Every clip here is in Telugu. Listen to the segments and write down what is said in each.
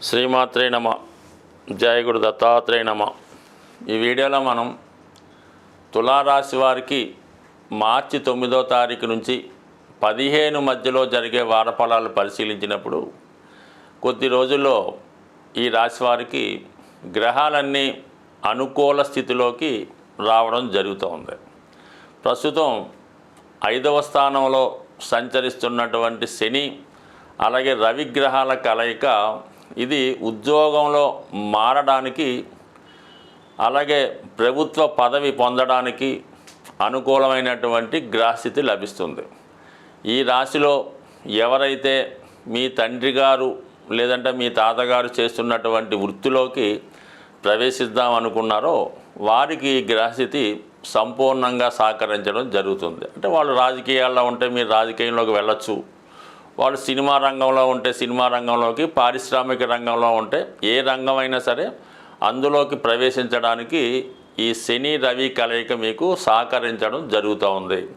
శ్రీమాత్రే నమ జయగుడు దత్తాత్రేయ నమ. ఈ వీడియోలో మనం తులారాశి వారికి మార్చి తొమ్మిదో తారీఖు నుంచి పదిహేను మధ్యలో జరిగే వారఫలాలు పరిశీలించినప్పుడు కొద్ది రోజుల్లో ఈ రాశి వారికి గ్రహాలన్నీ అనుకూల స్థితిలోకి రావడం జరుగుతోంది ప్రస్తుతం ఐదవ స్థానంలో సంచరిస్తున్నటువంటి శని అలాగే రవిగ్రహాల కలయిక ఇది ఉద్యోగంలో మారడానికి అలాగే ప్రభుత్వ పదవి పొందడానికి అనుకూలమైనటువంటి గ్రహస్థితి లభిస్తుంది. ఈ రాశిలో ఎవరైతే మీ తండ్రి గారు లేదంటే మీ తాతగారు చేస్తున్నటువంటి వృత్తిలోకి ప్రవేశిద్దాం అనుకున్నారో వారికి ఈ గ్రహస్థితి సంపూర్ణంగా సహకరించడం జరుగుతుంది. అంటే వాళ్ళు రాజకీయాల్లో ఉంటే మీరు రాజకీయంలోకి వెళ్ళొచ్చు. వాళ్ళు సినిమా రంగంలో ఉంటే సినిమా రంగంలోకి పారిశ్రామిక రంగంలో ఉంటే ఏ రంగమైనా సరే అందులోకి ప్రవేశించడానికి ఈ శని రవి కలయిక మీకు సహకరించడం జరుగుతూ ఉంది.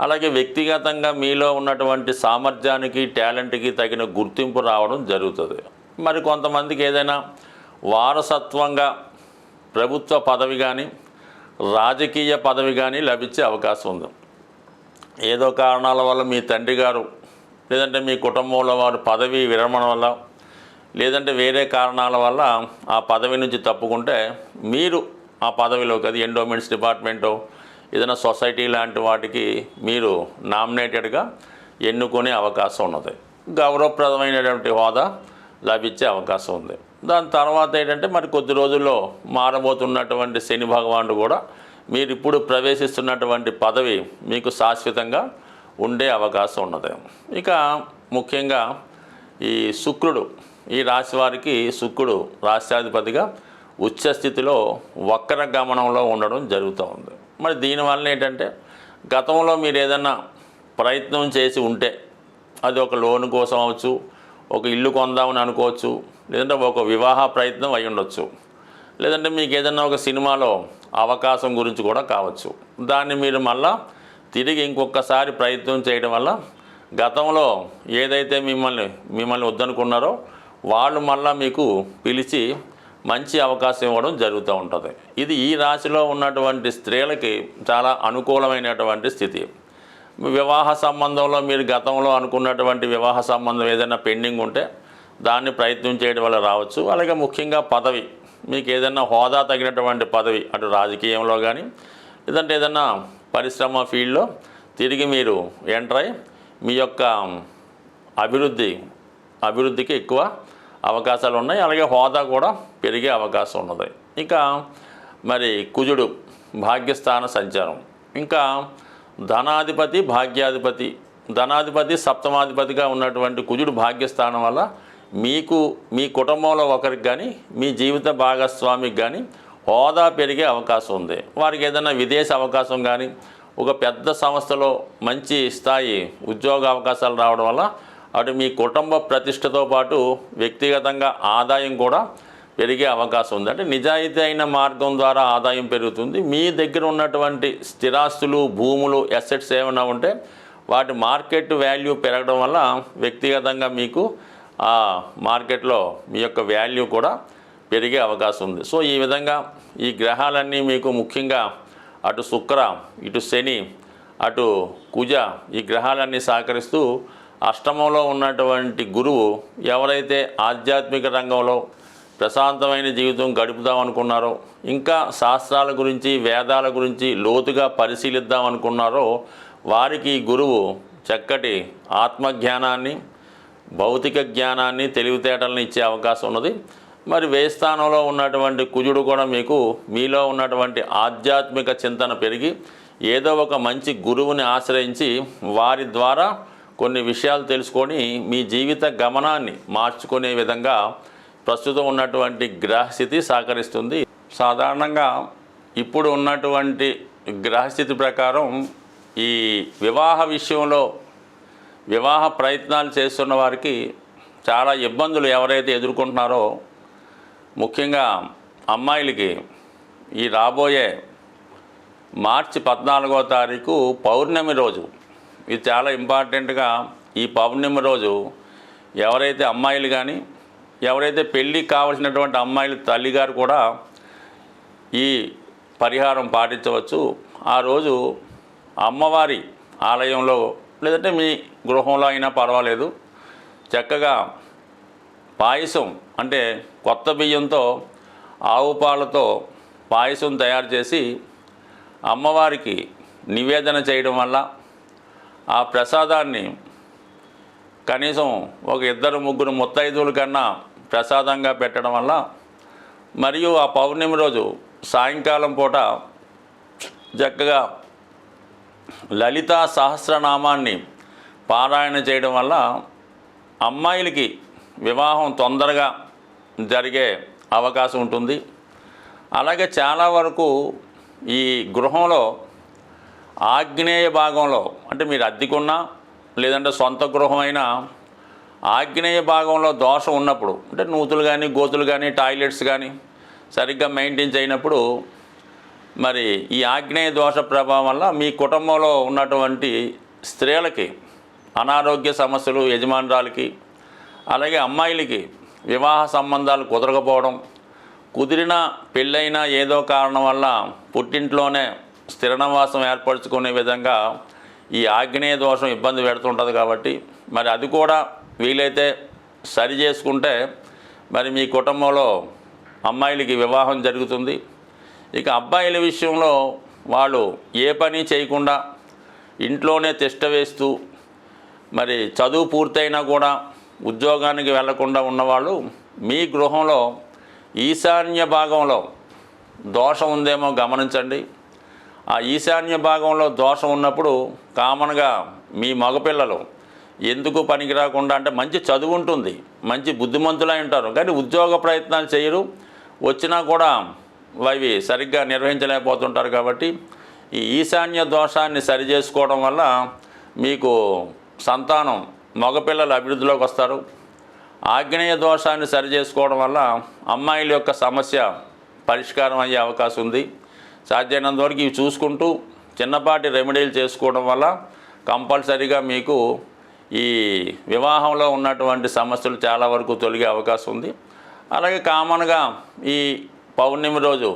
అలాగే వ్యక్తిగతంగా మీలో ఉన్నటువంటి సామర్థ్యానికి టాలెంట్కి తగిన గుర్తింపు రావడం జరుగుతుంది. మరి కొంతమందికి ఏదైనా వారసత్వంగా ప్రభుత్వ పదవి కానీ రాజకీయ పదవి కానీ లభించే అవకాశం ఉంది. ఏదో కారణాల వల్ల మీ తండ్రి గారు లేదంటే మీ కుటుంబంలో వారు పదవి విరమణ వల్ల లేదంటే వేరే కారణాల వల్ల ఆ పదవి నుంచి తప్పుకుంటే మీరు ఆ పదవిలోకి అది ఎండోమెంట్స్ డిపార్ట్మెంటో ఏదైనా సొసైటీ లాంటి వాటికి మీరు నామినేటెడ్గా ఎన్నుకునే అవకాశం ఉన్నది. గౌరవప్రదమైనటువంటి హోదా లభించే అవకాశం ఉంది. దాని తర్వాత ఏంటంటే మరి కొద్ది రోజుల్లో మారబోతున్నటువంటి శని భగవానుడు కూడా మీరు ఇప్పుడు ప్రవేశిస్తున్నటువంటి పదవి మీకు శాశ్వతంగా ఉండే అవకాశం ఉన్నది. ఇక ముఖ్యంగా ఈ శుక్రుడు ఈ రాశి వారికి శుక్రుడు రాష్ట్రాధిపతిగా ఉచ్చస్థితిలో వక్ర గమనంలో ఉండడం జరుగుతూ ఉంది. మరి దీనివల్ల ఏంటంటే గతంలో మీరు ఏదన్నా ప్రయత్నం చేసి ఉంటే అది ఒక లోన్ కోసం అవచ్చు ఒక ఇల్లు కొందామని అనుకోవచ్చు లేదంటే ఒక వివాహ ప్రయత్నం అయి ఉండొచ్చు లేదంటే మీకు ఏదన్నా ఒక సినిమాలో అవకాశం గురించి కూడా కావచ్చు. దాన్ని మీరు మళ్ళీ తిరిగి ఇంకొకసారి ప్రయత్నం చేయడం వల్ల గతంలో ఏదైతే మిమ్మల్ని మిమ్మల్ని వద్దనుకున్నారో వాళ్ళు మళ్ళా మీకు పిలిచి మంచి అవకాశం ఇవ్వడం జరుగుతూ ఉంటుంది. ఇది ఈ రాశిలో ఉన్నటువంటి స్త్రీలకి చాలా అనుకూలమైనటువంటి స్థితి. వివాహ సంబంధంలో మీరు గతంలో అనుకున్నటువంటి వివాహ సంబంధం ఏదైనా పెండింగ్ ఉంటే దాన్ని ప్రయత్నం చేయడం వల్ల రావచ్చు. అలాగే ముఖ్యంగా పదవి. మీకు ఏదైనా హోదా తగినటువంటి పదవి అటు రాజకీయంలో కానీ లేదంటే ఏదైనా పరిశ్రమ ఫీల్డ్లో తిరిగి మీరు ఎంటర్ అయి మీ యొక్క అభివృద్ధి అభివృద్ధికి ఎక్కువ అవకాశాలు ఉన్నాయి. అలాగే హోదా కూడా పెరిగే అవకాశం ఉన్నది. ఇక మరి కుజుడు భాగ్యస్థాన సంచారం. ఇంకా ధనాధిపతి భాగ్యాధిపతి ధనాధిపతి సప్తమాధిపతిగా ఉన్నటువంటి కుజుడు భాగ్యస్థానం వల్ల మీకు మీ కుటుంబంలో ఒకరికి కానీ మీ జీవిత భాగస్వామికి కానీ హోదా పెరిగే అవకాశం ఉంది. వారికి ఏదైనా విదేశ అవకాశం కానీ ఒక పెద్ద సంస్థలో మంచి స్థాయి ఉద్యోగ అవకాశాలు రావడం వల్ల అటు మీ కుటుంబ ప్రతిష్టతో పాటు వ్యక్తిగతంగా ఆదాయం కూడా పెరిగే అవకాశం ఉంది. అంటే నిజాయితీ అయిన మార్గం ద్వారా ఆదాయం పెరుగుతుంది. మీ దగ్గర ఉన్నటువంటి స్థిరాస్తులు భూములు ఎసెట్స్ ఏమైనా ఉంటే వాటి మార్కెట్ వాల్యూ పెరగడం వల్ల వ్యక్తిగతంగా మీకు ఆ మార్కెట్లో మీ యొక్క వాల్యూ కూడా పెరిగే అవకాశం ఉంది. సో ఈ విధంగా ఈ గ్రహాలన్నీ మీకు ముఖ్యంగా అటు శుక్ర ఇటు శని అటు కుజ ఈ గ్రహాలన్నీ సహకరిస్తూ అష్టమంలో ఉన్నటువంటి గురువు ఎవరైతే ఆధ్యాత్మిక రంగంలో ప్రశాంతమైన జీవితం గడుపుదాం అనుకున్నారో ఇంకా శాస్త్రాల గురించి వేదాల గురించి లోతుగా పరిశీలిద్దాం అనుకున్నారో వారికి ఈ గురువు చక్కటి ఆత్మజ్ఞానాన్ని భౌతిక జ్ఞానాన్ని తెలివితేటలను ఇచ్చే అవకాశం ఉన్నది. మరి వ్యయ స్థానంలో ఉన్నటువంటి కుజుడు కూడా మీకు మీలో ఉన్నటువంటి ఆధ్యాత్మిక చింతన పెరిగి ఏదో ఒక మంచి గురువుని ఆశ్రయించి వారి ద్వారా కొన్ని విషయాలు తెలుసుకొని మీ జీవిత గమనాన్ని మార్చుకునే విధంగా ప్రస్తుతం ఉన్నటువంటి గ్రహస్థితి సహకరిస్తుంది. సాధారణంగా ఇప్పుడు ఉన్నటువంటి గ్రహస్థితి ప్రకారం ఈ వివాహ విషయంలో వివాహ ప్రయత్నాలు చేస్తున్న వారికి చాలా ఇబ్బందులు ఎవరైతే ఎదుర్కొంటున్నారో ముఖ్యంగా అమ్మాయిలకి ఈ రాబోయే మార్చి పద్నాలుగో తారీఖు పౌర్ణమి రోజు. ఇది చాలా ఇంపార్టెంట్గా ఈ పౌర్ణమి రోజు ఎవరైతే అమ్మాయిలు కానీ ఎవరైతే పెళ్ళికి కావలసినటువంటి అమ్మాయిల తల్లిగారు కూడా ఈ పరిహారం పాటించవచ్చు. ఆ రోజు అమ్మవారి ఆలయంలో లేదంటే మీ గృహంలో అయినా పర్వాలేదు. చక్కగా పాయసం అంటే కొత్త బియ్యంతో ఆవు పాలతో పాయసం తయారు చేసి అమ్మవారికి నివేదన చేయడం వల్ల ఆ ప్రసాదాన్ని కనీసం ఒక ఇద్దరు ముగ్గురు ముత్తైదువుల కన్నా ప్రసాదంగా పెట్టడం వల్ల మరియు ఆ పౌర్ణమి రోజు సాయంకాలం పూట చక్కగా లలితా సహస్రనామాన్ని పారాయణ చేయడం వల్ల అమ్మాయిలకి వివాహం తొందరగా జరిగే అవకాశం ఉంటుంది. అలాగే చాలా వరకు ఈ గృహంలో ఆగ్నేయ భాగంలో అంటే మీరు అద్దెకున్నా లేదంటే సొంత గృహం అయినా ఆగ్నేయ భాగంలో దోషం ఉన్నప్పుడు అంటే నూతులు కానీ గోతులు కానీ టాయిలెట్స్ కానీ సరిగ్గా మెయింటైన్ చేయనప్పుడు మరి ఈ ఆగ్నేయ దోష ప్రభావం వల్ల మీ కుటుంబంలో ఉన్నటువంటి స్త్రీలకి అనారోగ్య సమస్యలు యజమానురాలకి అలాగే అమ్మాయిలకి వివాహ సంబంధాలు కుదరకపోవడం కుదిరిన పెళ్ళైనా ఏదో కారణం వల్ల పుట్టింట్లోనే స్థిరనివాసం ఏర్పరచుకునే విధంగా ఈ ఆగ్నేయ దోషం ఇబ్బంది పెడుతుంటుంది కాబట్టి మరి అది కూడా వీలైతే సరి చేసుకుంటే మరి మీ కుటుంబంలో అమ్మాయిలకి వివాహం జరుగుతుంది. ఇక అబ్బాయిల విషయంలో వాళ్ళు ఏ పని చేయకుండా ఇంట్లోనే తిష్ట వేస్తూ మరి చదువు పూర్తయినా కూడా ఉద్యోగానికి వెళ్ళకుండా ఉన్నవాళ్ళు మీ గృహంలో ఈశాన్య భాగంలో దోషం ఉందేమో గమనించండి. ఆ ఈశాన్య భాగంలో దోషం ఉన్నప్పుడు కామన్గా మీ మగపిల్లలు ఎందుకు పనికి రాకుండా అంటే మంచి చదువు ఉంటుంది మంచి బుద్ధిమంతులై ఉంటారు. కానీ ఉద్యోగ ప్రయత్నాలు చేయరు వచ్చినా కూడా అవి సరిగ్గా నిర్వహించలేకపోతుంటారు కాబట్టి ఈ ఈశాన్య దోషాన్ని సరి చేసుకోవడం వల్ల మీకు సంతానం మగపిల్లలు అభివృద్ధిలోకి వస్తారు. ఆగ్నేయ దోషాన్ని సరి చేసుకోవడం వల్ల అమ్మాయిల యొక్క సమస్య పరిష్కారం అయ్యే అవకాశం ఉంది. సాధ్యమైనంత వరకు ఇవి చూసుకుంటూ చిన్నపాటి రెమెడీలు చేసుకోవడం వల్ల కంపల్సరీగా మీకు ఈ వివాహంలో ఉన్నటువంటి సమస్యలు చాలా వరకు తొలగే అవకాశం ఉంది. అలాగే కామన్గా ఈ పౌర్ణమి రోజు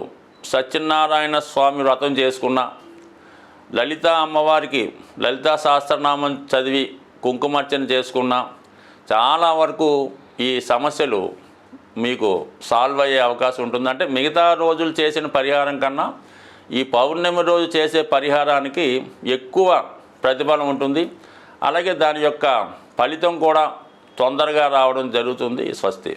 సత్యనారాయణ స్వామి వ్రతం చేసుకున్న లలిత అమ్మవారికి లలితా సహస్రనామం చదివి కుంకుమార్చన చేసుకున్న చాలా వరకు ఈ సమస్యలు మీకు సాల్వ్ అయ్యే అవకాశం ఉంటుంది. అంటే మిగతా రోజులు చేసిన పరిహారం కన్నా ఈ పౌర్ణమి రోజు చేసే పరిహారానికి ఎక్కువ ప్రతిఫలం ఉంటుంది. అలాగే దాని యొక్క ఫలితం కూడా తొందరగా రావడం జరుగుతుంది. స్వస్తి.